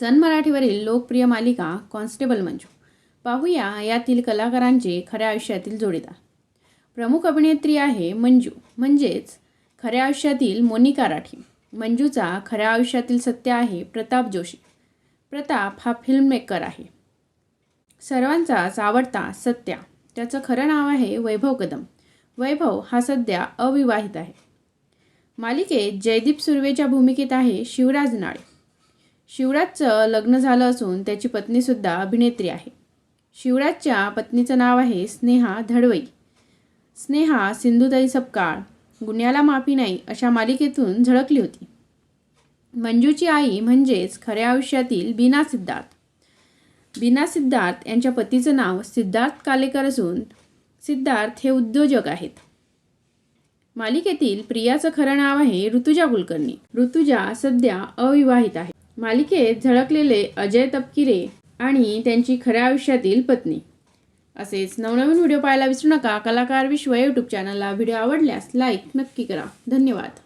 सन मराठीवरील लोकप्रिय मालिका कॉन्स्टेबल मंजू. पाहूया यातील कलाकारांचे खऱ्या आयुष्यातील जोडीदार. प्रमुख अभिनेत्री आहे मंजू. म्हणजेच खऱ्या आयुष्यातील मोनिका राठी. मंजूचा खऱ्या आयुष्यातील सत्य आहे प्रताप जोशी. प्रताप हा फिल्ममेकर आहे. सर्वांचाच आवडता सत्या. त्याचं खरं नाव आहे वैभव कदम. वैभव हा सध्या अविवाहित आहे. मालिकेत जयदीप सुर्वेच्या भूमिकेत आहे शिवराज नाळे. शिवराजचं लग्न झालं असून त्याची पत्नीसुद्धा अभिनेत्री आहे. शिवराजच्या पत्नीचं नाव आहे स्नेहा धडवई. स्नेहा सिंधुताई सपकाळ गुन्ह्याला माफी नाही अशा मालिकेतून झळकली होती. मंजूची आई म्हणजेच खऱ्या आयुष्यातील बीना सिद्धार्थ. बीना सिद्धार्थ यांच्या पतीचं नाव सिद्धार्थ कालेकर असून सिद्धार्थ हे उद्योजक आहेत. मालिकेतील प्रियाचं खरं नाव आहे ऋतुजा कुलकर्णी. ऋतुजा सध्या अविवाहित आहे. मालिकेत झळकलेले अजय तपकिरे आणि त्यांची खऱ्या आयुष्यातील पत्नी. असेच नवनवीन व्हिडिओ पाहायला विसरू नका. कलाकार विश्व यूट्यूब चॅनलला व्हिडिओ आवडल्यास लाईक नक्की करा. धन्यवाद.